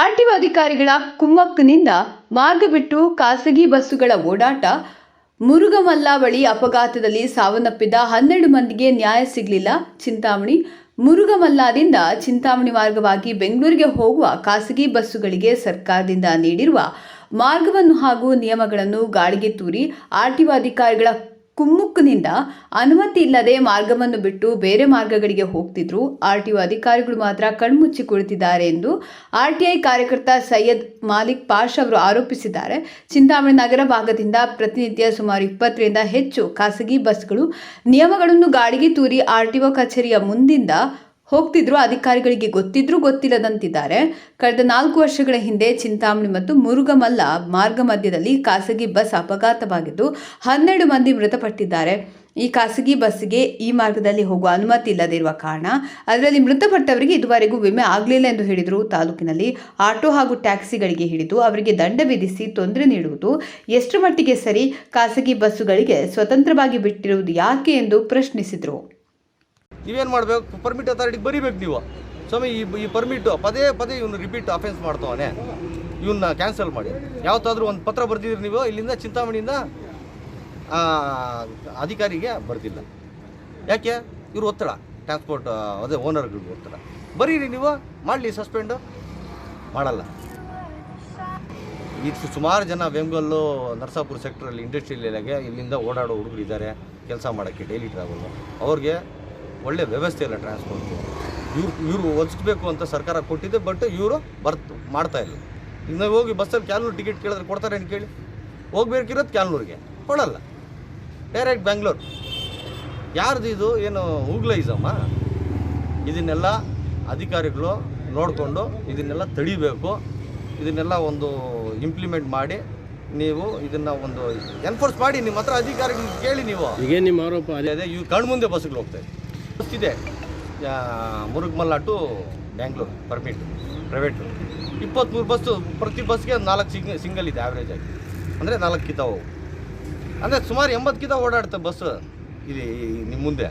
RTO ಅಧಿಕಾರಿಗಳ ಕುಮ್ಮಕ್ಕಿನಿಂದ ಮಾರ್ಗ ಬಿಟ್ಟು ಖಾಸಗಿ ಬಸ್ಸುಗಳ ಓಡಾಟ ಮುರುಗಮಲ್ಲ ಬಳಿ ಅಪಘಾತದಲ್ಲಿ ಸಾವನ್ನಪ್ಪಿದ ಹನ್ನೆರಡು ಮಂದಿಗೆ ನ್ಯಾಯ ಸಿಗಲಿಲ್ಲ. ಚಿಂತಾಮಣಿ ಮುರುಗಮಲ್ಲದಿಂದ ಚಿಂತಾಮಣಿ ಮಾರ್ಗವಾಗಿ ಬೆಂಗಳೂರಿಗೆ ಹೋಗುವ ಖಾಸಗಿ ಬಸ್ಸುಗಳಿಗೆ ಸರ್ಕಾರದಿಂದ ನೀಡಿರುವ ಮಾರ್ಗವನ್ನು ಹಾಗೂ ನಿಯಮಗಳನ್ನು ಗಾಳಿಗೆ ತೂರಿ ಆರ್ಟಿಒ ಅಧಿಕಾರಿಗಳ ಕುಮ್ಮುಕ್ಕಿನಿಂದ ಅನುಮತಿ ಇಲ್ಲದೆ ಮಾರ್ಗವನ್ನು ಬಿಟ್ಟು ಬೇರೆ ಮಾರ್ಗಗಳಿಗೆ ಹೋಗ್ತಿದ್ರು. ಆರ್ ಟಿ ಒ ಅಧಿಕಾರಿಗಳು ಮಾತ್ರ ಕಣ್ಮುಚ್ಚಿ ಕುಳಿತಿದ್ದಾರೆ ಎಂದು ಆರ್ಟಿಐ ಕಾರ್ಯಕರ್ತ ಸೈಯದ್ ಮಾಲಿಕ್ ಪಾಷ್ ಅವರು ಆರೋಪಿಸಿದ್ದಾರೆ. ಚಿಂತಾಮಣಿ ನಗರ ಭಾಗದಿಂದ ಪ್ರತಿನಿತ್ಯ ಸುಮಾರು ಇಪ್ಪತ್ತರಿಂದ ಹೆಚ್ಚು ಖಾಸಗಿ ಬಸ್ಗಳು ನಿಯಮಗಳನ್ನು ಗಾಳಿಗೆ ತೂರಿ ಆರ್ಟಿಒ ಕಚೇರಿಯ ಮುಂದಿಂದ ಹೋಗ್ತಿದ್ರು, ಅಧಿಕಾರಿಗಳಿಗೆ ಗೊತ್ತಿದ್ರೂ ಗೊತ್ತಿಲ್ಲದಂತಿದ್ದಾರೆ. ಕಳೆದ ನಾಲ್ಕು ವರ್ಷಗಳ ಹಿಂದೆ ಚಿಂತಾಮಣಿ ಮತ್ತು ಮುರುಗಮಲ್ಲ ಮಾರ್ಗ ಮಧ್ಯದಲ್ಲಿ ಖಾಸಗಿ ಬಸ್ ಅಪಘಾತವಾಗಿದ್ದು, ಹನ್ನೆರಡು ಮಂದಿ ಮೃತಪಟ್ಟಿದ್ದಾರೆ. ಈ ಖಾಸಗಿ ಬಸ್ಸಿಗೆ ಈ ಮಾರ್ಗದಲ್ಲಿ ಹೋಗುವ ಅನುಮತಿ ಇಲ್ಲದಿರುವ ಕಾರಣ ಅದರಲ್ಲಿ ಮೃತಪಟ್ಟವರಿಗೆ ಇದುವರೆಗೂ ವಿಮೆ ಆಗಲಿಲ್ಲ ಎಂದು ಹೇಳಿದರು. ತಾಲೂಕಿನಲ್ಲಿ ಆಟೋ ಹಾಗೂ ಟ್ಯಾಕ್ಸಿಗಳಿಗೆ ಹಿಡಿದು ಅವರಿಗೆ ದಂಡ ವಿಧಿಸಿ ತೊಂದರೆ ನೀಡುವುದು ಎಷ್ಟು ಮಟ್ಟಿಗೆ ಸರಿ? ಖಾಸಗಿ ಬಸ್ಸುಗಳಿಗೆ ಸ್ವತಂತ್ರವಾಗಿ ಬಿಟ್ಟಿರುವುದು ಯಾಕೆ ಎಂದು ಪ್ರಶ್ನಿಸಿದರು. ನೀವೇನು ಮಾಡಬೇಕು? ಪರ್ಮಿಟ್ ಅಥಾರಿಟಿಗೆ ಬರಿಬೇಕು ನೀವು. ಸ್ವಾಮಿ, ಈ ಈ ಪರ್ಮಿಟ್ ಪದೇ ಪದೇ ಇವನು ರಿಪೀಟ್ ಅಫೆನ್ಸ್ ಮಾಡ್ತವನೆ. ಇವನ್ನ ಕ್ಯಾನ್ಸಲ್ ಮಾಡಿ. ಯಾವತ್ತಾದ್ರೂ ಒಂದು ಪತ್ರ ಬರ್ದಿದ್ರಿ ನೀವು, ಇಲ್ಲಿಂದ ಚಿಂತಾಮಣಿಯಿಂದ ಅಧಿಕಾರಿಗೆ ಬರ್ದಿಲ್ಲ. ಯಾಕೆ? ಇವ್ರು ಒತ್ತಡ. ಟ್ರಾನ್ಸ್ಪೋರ್ಟ್ ಅದೇ ಓನರ್ಗಳಿಗೆ ಒತ್ತಡ. ಬರೀರಿ ನೀವು, ಮಾಡಲಿ ಸಸ್ಪೆಂಡು ಮಾಡಲ್ಲ. ಇದು ಸುಮಾರು ಜನ ಬೆಂಗಲ್ಲು ನರಸಾಪುರ ಸೆಕ್ಟ್ರಲ್ಲಿ ಇಂಡಸ್ಟ್ರಿಯಲ್ ಇಲ್ಲಿಂದ ಓಡಾಡೋ ಹುಡುಗರು ಇದ್ದಾರೆ. ಕೆಲಸ ಮಾಡೋಕ್ಕೆ ಡೈಲಿ ಟ್ರಾವೆಲ್ಲು ಅವ್ರಿಗೆ ಒಳ್ಳೆ ವ್ಯವಸ್ಥೆ ಇಲ್ಲ ಟ್ರಾನ್ಸ್ಪೋರ್ಟ್ ಇವ್ರು ಇವರು ಒದಗಿಸ್ಬೇಕು ಅಂತ ಸರ್ಕಾರ ಕೊಟ್ಟಿದೆ ಬಟ್ ಇವರು ಬರ್ತು ಮಾಡ್ತಾ ಇಲ್ಲ. ಈಗ ನಾವು ಹೋಗಿ ಬಸ್ಸಲ್ಲಿ ಕ್ಯಾಲ್ನೂರು ಟಿಕೆಟ್ ಕೇಳಿದ್ರೆ ಕೊಡ್ತಾರೆ ಅಂತ ಕೇಳಿ? ಹೋಗ್ಬೇಕಿರೋದು ಕ್ಯಾಲ್ನೂರಿಗೆ ಕೊಡಲ್ಲ. ಡೈರೆಕ್ಟ್ ಬ್ಯಾಂಗ್ಳೂರು ಯಾರ್ದು ಇದು? ಏನು ಹೂಗ್ಲೈಸಮ್ಮ ಇದನ್ನೆಲ್ಲ ಅಧಿಕಾರಿಗಳು ನೋಡಿಕೊಂಡು ಇದನ್ನೆಲ್ಲ ತಡಿಬೇಕು. ಇದನ್ನೆಲ್ಲ ಒಂದು ಇಂಪ್ಲಿಮೆಂಟ್ ಮಾಡಿ ನೀವು ಇದನ್ನ ಒಂದು ಎನ್ಫೋರ್ಸ್ ಮಾಡಿ ನಿಮ್ಮ ಹತ್ರ ಅಧಿಕಾರಿಗಳು ಕೇಳಿ ನೀವು. ಈಗ ನಿಮ್ಮ ಆರೋಪ? ಅದೇ ಅದೇ ಇವು ಕಣ್ಮುಂದೆ ಬಸ್ಗಳು ಹೋಗ್ತಾ ಇದೆ ಇದೆ Murugamalla to Bangalore permit private ಇಪ್ಪತ್ತ್ಮೂರು ಬಸ್ಸು ಪ್ರತಿ ಬಸ್ಗೆ ನಾಲ್ಕು ಸಿಂಗ್ ಸಿಂಗಲ್ ಇದೆ ಆವ್ರೇಜ್ ಆಗಿ. ಅಂದರೆ ನಾಲ್ಕು ಕಿತಾವು ಅಂದರೆ ಸುಮಾರು ಎಂಬತ್ತು ಕಿತ ಓಡಾಡುತ್ತೆ ಬಸ್ ಇಲ್ಲಿ ನಿಮ್ಮ ಮುಂದೆ.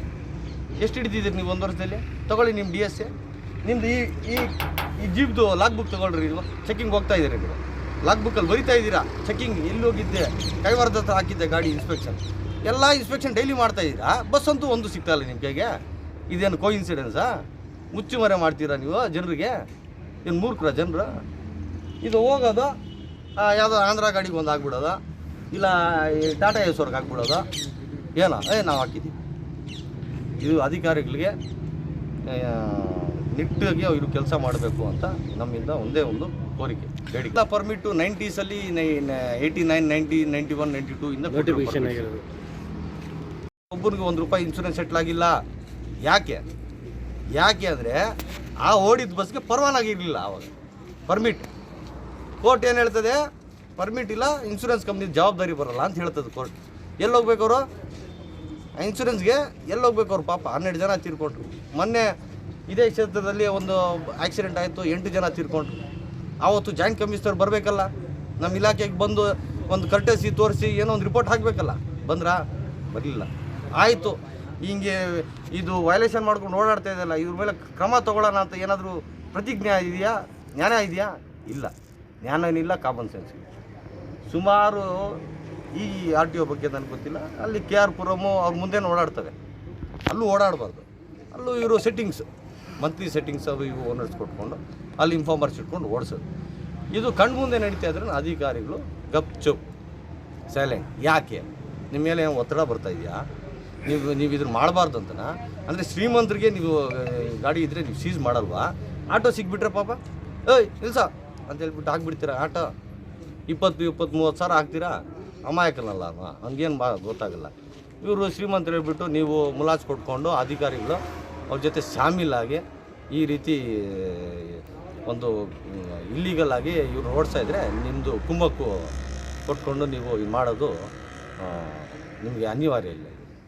ಎಷ್ಟು ಹಿಡಿದಿದ್ದೀರಿ ನೀವು ಒಂದು ವರ್ಷದಲ್ಲಿ? ತೊಗೊಳ್ಳಿ ನಿಮ್ಮ ಡಿ ಎಸ್ ಎ ನಿಮ್ಮದು ಈ ಈ ಈ ಜೀಬ್ದು ಲಾಕ್ ಬುಕ್ ತೊಗೊಳ್ರಿ ನೀವು. ಚೆಕಿಂಗ್ ಹೋಗ್ತಾ ಇದ್ದೀರಿ ನೀವು. ಲಾಕ್ ಬುಕ್ಕಲ್ಲಿ ಬರಿತಾ ಇದ್ದೀರಾ? ಚೆಕಿಂಗ್ ಎಲ್ಲಿ ಹೋಗಿದ್ದೆ? ಕೈವಾರದ ಹತ್ರ ಹಾಕಿದ್ದೆ ಗಾಡಿ ಇನ್ಸ್ಪೆಕ್ಷನ್ ಎಲ್ಲ ಇನ್ಸ್ಪೆಕ್ಷನ್ ಡೈಲಿ ಮಾಡ್ತಾ ಇದ್ದೀರಾ? ಬಸ್ ಅಂತೂ ಒಂದು ಸಿಗ್ತಾ ಇಲ್ಲ ನಿಮ್ಮ ಇದೇನು ಕೋ ಇನ್ಸಿಡೆನ್ಸಾ ಮುಚ್ಚುಮರೆ ಮಾಡ್ತೀರಾ ನೀವು ಜನರಿಗೆ? ಏನು ಮೂರ್ಖರ ಜನರು? ಇದು ಹೋಗೋದು ಯಾವುದೋ ಆಂಧ್ರ ಗಾಡಿಗೆ ಒಂದು ಆಗ್ಬಿಡೋದು ಇಲ್ಲ ಈ ಟಾಟಾ ಎಸ್ವರ್ಗೆ ಆಗ್ಬಿಡೋದ. ಏನೋ ಏ ನಾವು ಹಾಕಿದ್ದೀವಿ. ಇದು ಅಧಿಕಾರಿಗಳಿಗೆ ನಿಟ್ಟಾಗಿ ಅವರು ಕೆಲಸ ಮಾಡಬೇಕು ಅಂತ ನಮ್ಮಿಂದ ಒಂದೇ ಒಂದು ಕೋರಿಕೆ. ಬೇಡಿಕೆ permit ನೈಂಟೀಸಲ್ಲಿ eighty nine ninety ninety one ninety two ಇಂದ ಒಬ್ಬರಿಗೆ ಒಂದು ರೂಪಾಯಿ ಇನ್ಶೂರೆನ್ಸ್ ಸೆಟ್ಲ್ ಆಗಿಲ್ಲ. ಯಾಕೆ? ಯಾಕೆ ಅಂದರೆ ಆ ಓಡಿದ ಬಸ್ಗೆ ಪರವಾನಾಗಿರಲಿಲ್ಲ ಆವಾಗ ಪರ್ಮಿಟ್ ಕೋರ್ಟ್ ಏನು ಹೇಳ್ತದೆ? ಪರ್ಮಿಟ್ ಇಲ್ಲ ಇನ್ಶೂರೆನ್ಸ್ ಕಂಪ್ನಿ ಜವಾಬ್ದಾರಿ ಬರಲ್ಲ ಅಂತ ಹೇಳ್ತದೆ ಕೋರ್ಟ್ ಎಲ್ಲಿ ಹೋಗ್ಬೇಕು ಅವರು ಇನ್ಶೂರೆನ್ಸ್ಗೆ ಎಲ್ಲಿ ಹೋಗ್ಬೇಕು ಅವ್ರು ಪಾಪ ಹನ್ನೆರಡು ಜನ ತೀರ್ಕೊಂಡ್ರು. ಮೊನ್ನೆ ಇದೇ ಕ್ಷೇತ್ರದಲ್ಲಿ ಒಂದು ಆಕ್ಸಿಡೆಂಟ್ ಆಯಿತು, ಎಂಟು ಜನ ತೀರ್ಕೊಂಡ್ರು. ಆವತ್ತು ಜಾಯಿಂಟ್ ಕಮಿಷನರ್ ಬರಬೇಕಲ್ಲ. ನಮ್ಮ ಇಲಾಖೆಗೆ ಬಂದು ಒಂದು ಕರ್ಟಸಿ ತೋರಿಸಿ ಏನೋ ಒಂದು ರಿಪೋರ್ಟ್ ಹಾಕಬೇಕಲ್ಲ. ಬಂದ್ರಾ? ಬರಲಿಲ್ಲ. ಆಯಿತು. ಹಿಂಗೆ ಇದು ವೈಲೇಷನ್ ಮಾಡ್ಕೊಂಡು ಓಡಾಡ್ತಾ ಇದೆಯಲ್ಲ, ಇವ್ರ ಮೇಲೆ ಕ್ರಮ ತೊಗೊಳ್ಳೋಣ ಅಂತ ಏನಾದರೂ ಪ್ರತಿಜ್ಞೆ ಇದೆಯಾ? ಜ್ಞಾನ ಇದೆಯಾ? ಇಲ್ಲ. ಜ್ಞಾನ ಏನಿಲ್ಲ ಕಾಮನ್ ಸೆನ್ಸ್ ಇಲ್ಲ. ಸುಮಾರು ಈ ಆರ್ ಟಿ ಒ ಬಗ್ಗೆ ನನಗೆ ಗೊತ್ತಿಲ್ಲ. ಅಲ್ಲಿ ಕೆ ಆರ್ ಪುರಮು ಅವ್ರ ಮುಂದೆ ಓಡಾಡ್ತವೆ ಅಲ್ಲೂ ಓಡಾಡಬಾರ್ದು. ಅಲ್ಲೂ ಇವರು ಸೆಟ್ಟಿಂಗ್ಸ್ ಮಂತ್ಲಿ ಸೆಟ್ಟಿಂಗ್ಸ್ ಅವು ಇವು ಓನರ್ಸ್ ಕೊಟ್ಕೊಂಡು, ಅಲ್ಲಿ ಇನ್ಫಾರ್ಮರ್ಸ್ ಇಟ್ಕೊಂಡು ಓಡಿಸೋದು. ಇದು ಕಣ್ಮುಂದೆ ನಡೀತಾ ಇದ್ರೆ ಅಧಿಕಾರಿಗಳು ಗಪ್ ಚುಪ್. ಸೈಲೆಂಟ್ ಯಾಕೆ? ನಿಮ್ಮ ಮೇಲೆ ಏನು ಒತ್ತಡ ಬರ್ತಾ ಇದೆಯಾ? ನೀವು ನೀವು ಇದ್ರ ಮಾಡಬಾರ್ದು ಅಂತನಾ? ಅಂದರೆ ಶ್ರೀಮಂತರಿಗೆ ನೀವು ಗಾಡಿ ಇದ್ದರೆ ನೀವು ಸೀಸ್ ಮಾಡಲ್ವಾ? ಆಟೋ ಸಿಕ್ಬಿಟ್ರೆ ಪಾಪ. ಏಯ್, ನಿಲ್ಸ ಅಂತ ಹೇಳ್ಬಿಟ್ಟು ಹಾಕ್ಬಿಡ್ತೀರಾ ಆಟೋ? ಇಪ್ಪತ್ತು ಇಪ್ಪತ್ತು ಮೂವತ್ತು ಸಾವಿರ ಹಾಕ್ತೀರಾ? ಅಮಾಯಕನಲ್ಲ ಅವ. ಹಂಗೇನು ಬಾ, ಗೊತ್ತಾಗಲ್ಲ. ಇವರು ಶ್ರೀಮಂತರು ಹೇಳ್ಬಿಟ್ಟು ನೀವು ಮುಲಾಜ್ ಕೊಟ್ಕೊಂಡು ಅಧಿಕಾರಿಗಳು ಅವ್ರ ಜೊತೆ ಶಾಮೀಲಾಗಿ ಈ ರೀತಿ ಒಂದು ಇಲ್ಲೀಗಲ್ ಆಗಿ ಇವ್ರು ಓಡಿಸ್ತಾ ಇದ್ರೆ ನಿಮ್ಮದು ಕುಮ್ಮಕ್ಕು ಕೊಟ್ಕೊಂಡು ನೀವು ಇದು ಮಾಡೋದು ನಿಮಗೆ ಅನಿವಾರ್ಯ ಇಲ್ಲ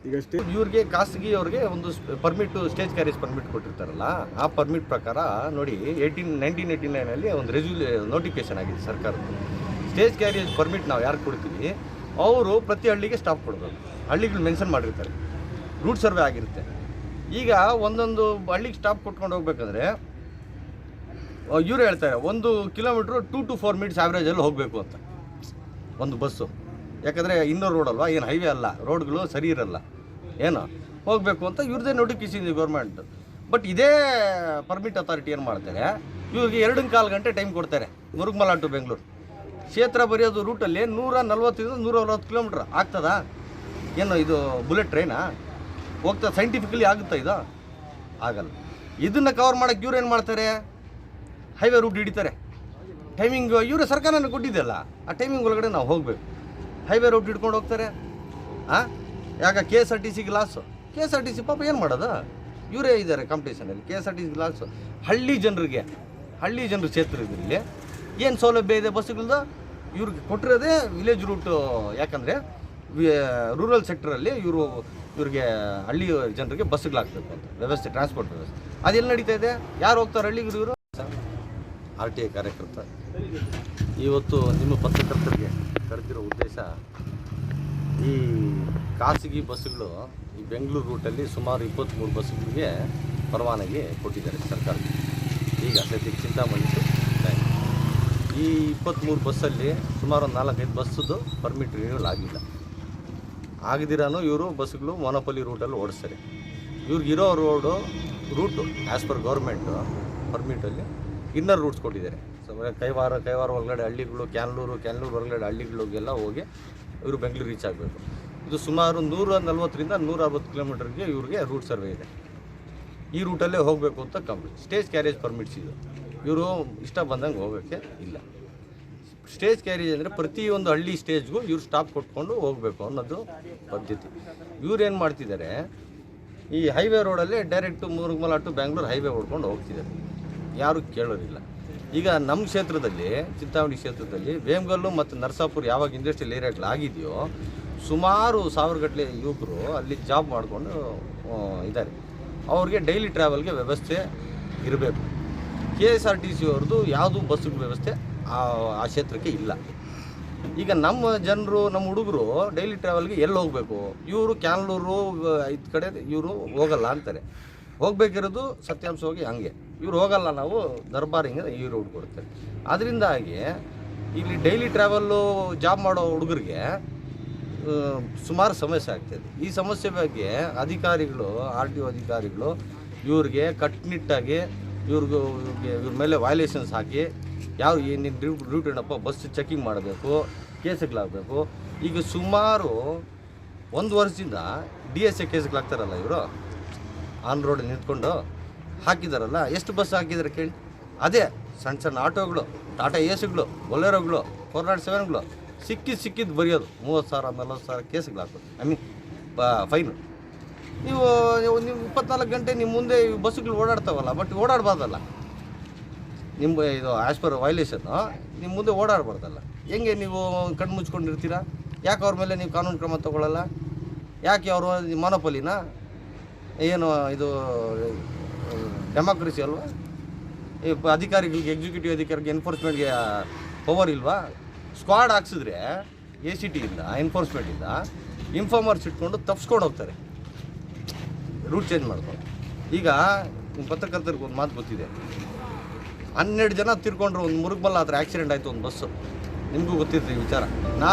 ಈಗ ಅಷ್ಟೇ ಇವ್ರಿಗೆ ಖಾಸಗಿ ಅವ್ರಿಗೆ ಒಂದು ಪರ್ಮಿಟ್ ಸ್ಟೇಜ್ ಕ್ಯಾರೇಜ್ ಪರ್ಮಿಟ್ ಕೊಟ್ಟಿರ್ತಾರಲ್ಲ, ಆ ಪರ್ಮಿಟ್ ಪ್ರಕಾರ ನೋಡಿ ಏಯ್ಟೀನ್ ನೈನ್ಟೀನ್ ಏಯ್ಟಿ ನೈನಲ್ಲಿ ಒಂದು ರೆಸ್ಯೂ ನೋಟಿಫಿಕೇಶನ್ ಆಗಿದೆ ಸರ್ಕಾರದ್ದು ಸ್ಟೇಜ್ ಕ್ಯಾರೇಜ್ ಪರ್ಮಿಟ್ ನಾವು ಯಾರು ಕೊಡ್ತೀವಿ? ಅವರು ಪ್ರತಿ ಹಳ್ಳಿಗೆ ಸ್ಟಾಪ್ ಕೊಡಬೇಕು. ಹಳ್ಳಿಗಳು ಮೆನ್ಷನ್ ಮಾಡಿರ್ತಾರೆ. ರೂಟ್ ಸರ್ವೆ ಆಗಿರುತ್ತೆ. ಈಗ ಒಂದೊಂದು ಹಳ್ಳಿಗೆ ಸ್ಟಾಪ್ ಕೊಟ್ಕೊಂಡು ಹೋಗ್ಬೇಕಂದ್ರೆ ಇವ್ರು ಹೇಳ್ತಾರೆ, ಒಂದು kilometre two to four minutes ಆ್ಯಾವ್ರೇಜಲ್ಲಿ ಹೋಗಬೇಕು ಅಂತ. ಒಂದು ಬಸ್ಸು. ಯಾಕಂದರೆ ಇನ್ನೂರು ರೋಡ್ ಅಲ್ವಾ? ಏನು ಹೈವೇ ಅಲ್ಲ. ರೋಡ್ಗಳು ಸರಿ ಇರಲ್ಲ. ಏನು, ಹೋಗಬೇಕು ಅಂತ ಇವ್ರದ್ದೇ ನೋಟಿಫಿಕೇಶನ್ ಇದೆ ಗೌರ್ಮೆಂಟ್ ಬಟ್ ಇದೇ ಪರ್ಮಿಟ್ ಅಥಾರಿಟಿ ಏನು ಮಾಡ್ತಾರೆ? ಇವ್ರಿಗೆ ಎರಡು ಕಾಲು ಗಂಟೆ ಟೈಮ್ ಕೊಡ್ತಾರೆ ಮುರುಗ್ಮಲ ಟು ಬೆಂಗಳೂರು ಕ್ಷೇತ್ರ ಬರೆಯೋದು ರೂಟಲ್ಲಿ ನೂರ ನಲ್ವತ್ತರಿಂದ ನೂರ ಅರವತ್ತು ಕಿಲೋಮೀಟ್ರ್ ಆಗ್ತದಾ? ಏನು ಇದು ಬುಲೆಟ್ ಟ್ರೈನಾ ಹೋಗ್ತಾ ಸೈಂಟಿಫಿಕಲಿ ಆಗುತ್ತಾ ಇದು? ಆಗಲ್ಲ. ಇದನ್ನು ಕವರ್ ಮಾಡೋಕ್ಕೆ ಇವ್ರು ಏನು ಮಾಡ್ತಾರೆ? ಹೈವೇ ರೂಟ್ ಹಿಡಿತಾರೆ. ಟೈಮಿಂಗ್ ಇವರು ಸರ್ಕಾರನ ಕೊಟ್ಟಿದ್ದಲ್ಲ ಆ ಟೈಮಿಂಗ್ ಒಳಗಡೆ ನಾವು ಹೋಗಬೇಕು. ಹೈವೇ ರೂಟ್ ಹಿಡ್ಕೊಂಡು ಹೋಗ್ತಾರೆ. ಹಾಂ ಯಾಕೆ ಕೆ ಎಸ್ ಆರ್ ಟಿ ಸಿಗೆ loss K S R T C ಪಾಪ ಏನು ಮಾಡೋದು? ಇವರೇ ಇದ್ದಾರೆ ಕಾಂಪಿಟೇಷನಲ್ಲಿ K S R T C loss ಹಳ್ಳಿ ಜನರಿಗೆ, ಹಳ್ಳಿ ಜನರ ಕ್ಷೇತ್ರದಲ್ಲಿ ಏನು ಸೌಲಭ್ಯ ಇದೆ ಬಸ್ಗಳದ್ದು ಇವ್ರಿಗೆ ಕೊಟ್ಟಿರೋದೇ ವಿಲೇಜ್ ರೂಟು ಯಾಕಂದರೆ ರೂರಲ್ ಸೆಕ್ಟರಲ್ಲಿ ಇವರು, ಇವ್ರಿಗೆ ಹಳ್ಳಿ ಜನರಿಗೆ ಬಸ್ಗಳಾಗ್ತದೆ ಅಂತ. ವ್ಯವಸ್ಥೆ ಟ್ರಾನ್ಸ್ಪೋರ್ಟ್ ವ್ಯವಸ್ಥೆ. ಅದೆಲ್ಲ ನಡೀತಾ ಇದೆ? ಯಾರು ಹೋಗ್ತಾರೆ ಹಳ್ಳಿಗೆ ಇವರು? ಆರ್ ಟಿ ಐ ಕಾರ್ಯಕರ್ತ. ಇವತ್ತು ನಿಮ್ಮ ಪತ್ರಕರ್ತರಿಗೆ ಕರೆದಿರೋ ಉದ್ದೇಶ ಈ ಖಾಸಗಿ ಬಸ್ಸುಗಳು ಈ ಬೆಂಗಳೂರು ರೂಟಲ್ಲಿ ಸುಮಾರು ಇಪ್ಪತ್ತ್ಮೂರು ಬಸ್ಸುಗಳಿಗೆ ಪರವಾನಗಿ ಕೊಟ್ಟಿದ್ದಾರೆ ಸರ್ಕಾರ ಈಗ ಸದ್ಯಕ್ಕೆ ಚಿಂತಾಮಣಿ. ಈ ಇಪ್ಪತ್ತ್ಮೂರು ಬಸ್ಸಲ್ಲಿ ಸುಮಾರು ಒಂದು ನಾಲ್ಕೈದು ಬಸ್ಸದು ಪರ್ಮಿಟ್ ರಿನ್ಯೂಲ್ ಆಗಿಲ್ಲ. ಆಗದಿರಾನು ಇವರು ಬಸ್ಸುಗಳು ಮೊನಪಲ್ಲಿ ರೂಟಲ್ಲಿ ಓಡಿಸ್ತಾರೆ. ಇವ್ರಿಗಿರೋ road route as per government ಪರ್ಮಿಟಲ್ಲಿ inner routes ಕೊಟ್ಟಿದ್ದಾರೆ. ಸೊ ಕೈವಾರ ಕೈವಾರ ಒಳಗಡೆ ಹಳ್ಳಿಗಳು, ಕ್ಯಾನ್ಲೂರು ಕ್ಯಾನ್ಲೂರು ಒಳಗಡೆ ಹಳ್ಳಿಗಳಿಗೆಲ್ಲ ಹೋಗಿ ಇವರು ಬೆಂಗಳೂರು ರೀಚ್ ಆಗಬೇಕು. ಇದು ಸುಮಾರು ನೂರ ನಲ್ವತ್ತರಿಂದ ನೂರ ಅರವತ್ತು ಕಿಲೋಮೀಟರ್ಗೆ ಇವ್ರಿಗೆ ರೂಟ್ ಸರ್ವೆ ಇದೆ. ಈ ರೂಟಲ್ಲೇ ಹೋಗಬೇಕು ಅಂತ ಕಂಪ್ಲೀಟ್ ಸ್ಟೇಜ್ ಕ್ಯಾರೇಜ್ ಪರ್ಮಿಟ್ಸ್ ಇದು. ಇವರು ಇಷ್ಟ ಬಂದಂಗೆ ಹೋಗೋಕ್ಕೆ ಇಲ್ಲ. ಸ್ಟೇಜ್ ಕ್ಯಾರೇಜ್ ಅಂದರೆ ಪ್ರತಿಯೊಂದು ಹಳ್ಳಿ ಸ್ಟೇಜ್ಗೂ ಇವರು ಸ್ಟಾಪ್ ಕೊಟ್ಕೊಂಡು ಹೋಗಬೇಕು ಅನ್ನೋದು ಪದ್ಧತಿ. ಇವ್ರು ಏನು ಮಾಡ್ತಿದ್ದಾರೆ, ಈ highway ರೋಡಲ್ಲೇ direct Murugamala to Bangalore highway ಹೊಡ್ಕೊಂಡು ಹೋಗ್ತಿದ್ದಾರೆ. ಯಾರು ಕೇಳೋರಿಲ್ಲ ಈಗ ನಮ್ಮ ಕ್ಷೇತ್ರದಲ್ಲಿ, ಚಿಂತಾಮಣಿ ಕ್ಷೇತ್ರದಲ್ಲಿ ವೇಮಗಲ್ಲು ಮತ್ತು ನರಸಾಪುರ ಯಾವಾಗ ಇಂಡಸ್ಟ್ರಿಯಲ್ ಏರಿಯಾಗಳು ಆಗಿದೆಯೋ ಸುಮಾರು ಸಾವಿರಗಟ್ಟಲೆ ಯುವಕರು ಅಲ್ಲಿ ಜಾಬ್ ಮಾಡಿಕೊಂಡು ಇದ್ದಾರೆ. ಅವ್ರಿಗೆ ಡೈಲಿ ಟ್ರಾವೆಲ್ಗೆ ವ್ಯವಸ್ಥೆ ಇರಬೇಕು. K S R T C ಅವ್ರದ್ದು ಯಾವುದೂ ಬಸ್ ವ್ಯವಸ್ಥೆ ಆ ಆ ಕ್ಷೇತ್ರಕ್ಕೆ ಇಲ್ಲ. ಈಗ ನಮ್ಮ ಜನರು, ನಮ್ಮ ಹುಡುಗರು ಡೈಲಿ ಟ್ರಾವೆಲ್ಗೆ ಎಲ್ಲಿ ಹೋಗಬೇಕು? ಇವರು ಕ್ಯಾನ್ಲೂರು ಇದು ಕಡೆ ಇವರು ಹೋಗಲ್ಲ ಅಂತಾರೆ. ಹೋಗ್ಬೇಕಿರೋದು ಸತ್ಯಾಂಶವಾಗಿ ಹಂಗೆ ಇವ್ರು ಹೋಗಲ್ಲ ನಾವು ದರ್ಬಾರಿಂಗ ಈ ರೋಡ್ ಕೊಡ್ತೇವೆ ಅದರಿಂದಾಗಿ ಇಲ್ಲಿ ಡೈಲಿ ಟ್ರಾವೆಲ್ಲು ಜಾಬ್ ಮಾಡೋ ಹುಡುಗರಿಗೆ ಸುಮಾರು ಸಮಸ್ಯೆ ಆಗ್ತದೆ. ಈ ಸಮಸ್ಯೆ ಬಗ್ಗೆ ಅಧಿಕಾರಿಗಳು ಆರ್ ಟಿ ಒ ಅಧಿಕಾರಿಗಳು ಇವ್ರಿಗೆ ಕಟ್ಟುನಿಟ್ಟಾಗಿ ಇವ್ರಿಗೂ ಇವ್ರ ಮೇಲೆ ವೈಲೇಷನ್ಸ್ ಹಾಕಿ ಯಾವ ಏನೇನು ಡ್ಯೂಟಿ ಏನಪ್ಪ ಬಸ್ ಚೆಕಿಂಗ್ ಮಾಡಬೇಕು, ಕೇಸ್ಗಳಾಗಬೇಕು. ಈಗ ಸುಮಾರು ಒಂದು ವರ್ಷದಿಂದ ಡಿ ಎಸ್ ಎ ಕೇಸ್ಗಳಾಗ್ತಾರಲ್ಲ ಇವರು. ಆನ್ ರೋಡ್ ನಿಂತ್ಕೊಂಡು ಹಾಕಿದಾರಲ್ಲ, ಎಷ್ಟು ಬಸ್ ಹಾಕಿದ್ದಾರೆ ಕೇಳಿ? ಅದೇ ಸಣ್ಣ ಸಣ್ಣ ಆಟೋಗಳು ಟಾಟಾ ಎಸ್ಗಳು ಬೊಲೆರೋಗಳು ಫೋರ್ ನಾಟ್ ಸೆವೆನ್ಗಳು ಸಿಕ್ಕಿದ್ದು ಸಿಕ್ಕಿದ್ದು ಬರೆಯೋದು. ಮೂವತ್ತು ಸಾವಿರ, ನಲ್ವತ್ತು ಸಾವಿರ ಕೇಸ್ಗಳು ಹಾಕೋದು. ಐ ಮೀನ್ ಫೈನು ನೀವು ನೀವು ಇಪ್ಪತ್ನಾಲ್ಕು ಗಂಟೆ ನಿಮ್ಮ ಮುಂದೆ ಬಸ್ಸುಗಳು ಓಡಾಡ್ತಾವಲ್ಲ ಬಟ್ ಓಡಾಡಬಾರ್ದಲ್ಲ. ನಿಮ್ಮ ಇದು ಆ್ಯಸ್ ಪರ್ ವೈಲೇಷನ್ನು ನಿಮ್ಮ ಮುಂದೆ ಓಡಾಡಬಾರ್ದಲ್ಲ. ಹೆಂಗೆ ನೀವು ಕಣ್ಣು ಮುಚ್ಕೊಂಡಿರ್ತೀರಾ ಯಾಕೆ ಅವ್ರ ಮೇಲೆ ನೀವು ಕಾನೂನು ಕ್ರಮ ತೊಗೊಳ್ಳಲ್ಲ? ಯಾಕೆ ಅವರು ಮೊನೋಪಲಿನ ಏನು ಇದು, ಡೆಮಾಕ್ರಸಿ ಅಲ್ವಾ? ಈ ಅಧಿಕಾರಿಗಳಿಗೆ ಎಕ್ಸಿಕ್ಯೂಟಿವ್ ಅಧಿಕಾರಿಗೆ ಎನ್ಫೋರ್ಸ್ಮೆಂಟ್ಗೆ ಪವರ್ ಇಲ್ವಾ? ಸ್ಕ್ವಾಡ್ ಹಾಕ್ಸಿದ್ರೆ ಎ ಸಿ ಟಿಯಿಂದ ಎನ್ಫೋರ್ಸ್ಮೆಂಟಿಂದ ಇನ್ಫಾರ್ಮರ್ಸ್ ಇಟ್ಕೊಂಡು ತಪ್ಸ್ಕೊಂಡು ಹೋಗ್ತಾರೆ. ರೂಟ್ ಚೇಂಜ್ ಮಾಡ್ಕೊಂಡು. ಈಗ ಪತ್ರಕರ್ತರಿಗೆ ಒಂದು ಮಾತು ಗೊತ್ತಿದೆ. ಹನ್ನೆರಡು ಜನ ತಿರ್ಕೊಂಡ್ರು, ಒಂದು ಮುರುಗ್ಬಲ್ಲ ಆದರೆ ಆಕ್ಸಿಡೆಂಟ್ ಆಯಿತು ಒಂದು ಬಸ್ಸು ನಿಮಗೂ ಗೊತ್ತಿರ್ತೀವಿ ಈ ವಿಚಾರ. ನಾಲ್ಕು